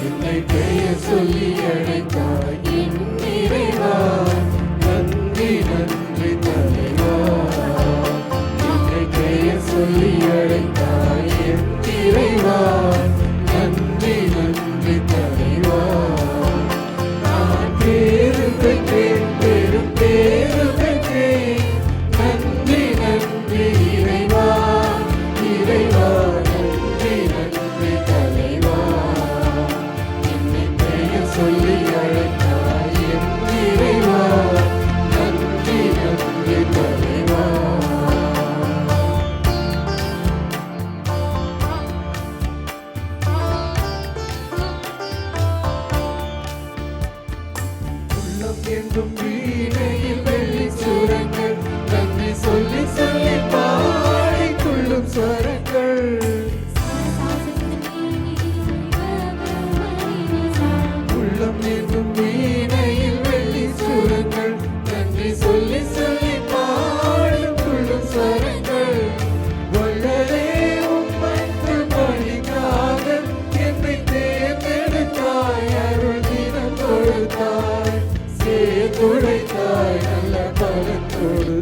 என்னை பெயர் சொல்லி அழைத்தாய் என் to me. துடைத்தாய் நல்ல பலத்தோடு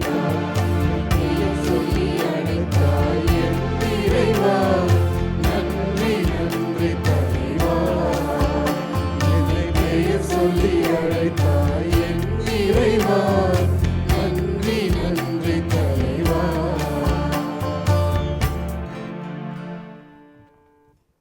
சொல்லி அழைத்தாய் என் இறைவா நன்றி நன்றி தலைவா என்னை பெயர் சொல்லி அழைத்தாய் என் இறைவா